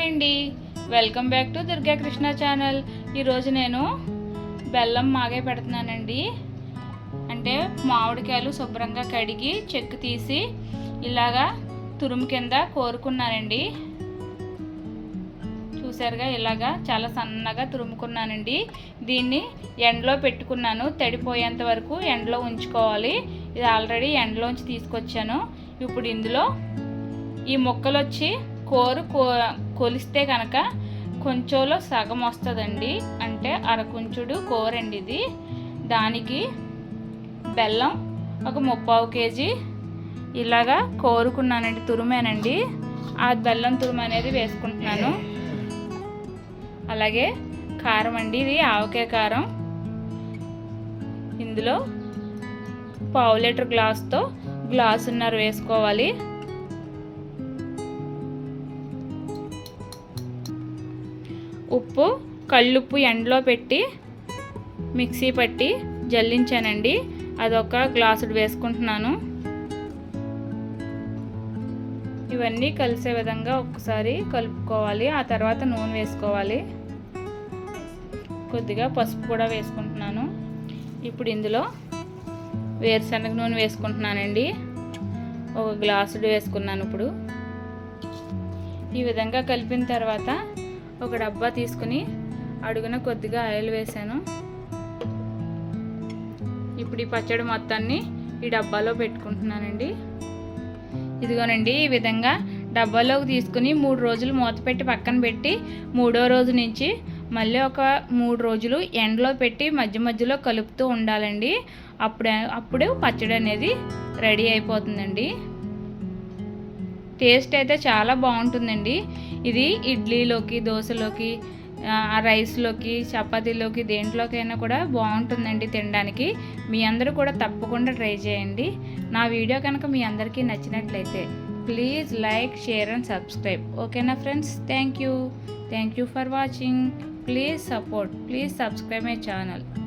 Hi అండి welcome back to Durga Krishna channel ఈరోజు నేను బెల్లం మాగే పెడుతున్నానండి. అంటే మామిడికాయలు శుభ్రంగా కడిగి చెక్కు తీసి ఇలాగా తురుము కింద కోరుకున్నానండి. చూసారుగా ఇలాగా చాలా సన్నగా తురుముకున్నానండి. దీన్ని ఎండలో పెట్టుకున్నాను. తడిపోయేంత వరకు ఎండలో ఉంచుకోవాలి. ఇది ఆల్రెడీ ఎండలోంచి తీసుకొచ్చాను. ఇప్పుడు ఇందులో ఈ ముక్కలు వచ్చి కోరు కో కొలిస్తే కనుక కొంచెంలో సగం వస్తుందండి. అంటే అరకుంచుడు కూరండి ఇది. దానికి బెల్లం ఒక ముప్పావు కేజీ ఇలాగా కోరుకున్నానండి తురుమేనండి. ఆ బెల్లం తురుము అనేది వేసుకుంటున్నాను. అలాగే కారం అండి ఇది ఆవకాయ కారం. ఇందులో పావు లీటర్ గ్లాస్తో గ్లాసున్నర వేసుకోవాలి. ఉప్పు కళ్ళుప్పు ఎండలో పెట్టి మిక్సీ పట్టి జల్లించానండి. అదొక గ్లాసుడు వేసుకుంటున్నాను. ఇవన్నీ కలిసే విధంగా ఒకసారి కలుపుకోవాలి. ఆ తర్వాత నూనె వేసుకోవాలి. కొద్దిగా పసుపు కూడా వేసుకుంటున్నాను. ఇప్పుడు ఇందులో వేరుశనగ నూనె వేసుకుంటున్నానండి. ఒక గ్లాసుడు వేసుకున్నాను ఇప్పుడు. ఈ విధంగా కలిపిన తర్వాత ఒక డబ్బా తీసుకుని అడుగున కొద్దిగా ఆయిల్ వేసాను. ఇప్పుడు ఈ పచ్చడి మొత్తాన్ని ఈ డబ్బాలో పెట్టుకుంటున్నానండి. ఇదిగోనండి ఈ విధంగా డబ్బాలోకి తీసుకుని మూడు రోజులు మూత పెట్టి పక్కన పెట్టి మూడో రోజు నుంచి మళ్ళీ ఒక మూడు రోజులు ఎండలో పెట్టి మధ్య మధ్యలో కలుపుతూ ఉండాలండి. అప్పుడే అప్పుడు పచ్చడి అనేది రెడీ అయిపోతుందండి. టేస్ట్ అయితే చాలా బాగుంటుందండి. ఇది ఇడ్లీలోకి దోశలోకి రైస్లోకి చపాతీలోకి దేంట్లోకైనా కూడా బాగుంటుందండి తినడానికి. మీ అందరూ కూడా తప్పకుండా ట్రై చేయండి. నా వీడియో కనుక మీ అందరికీ నచ్చినట్లయితే please like share and subscribe. ఓకేనా friends? Thank you. Thank you for watching. Please support. Please subscribe my channel.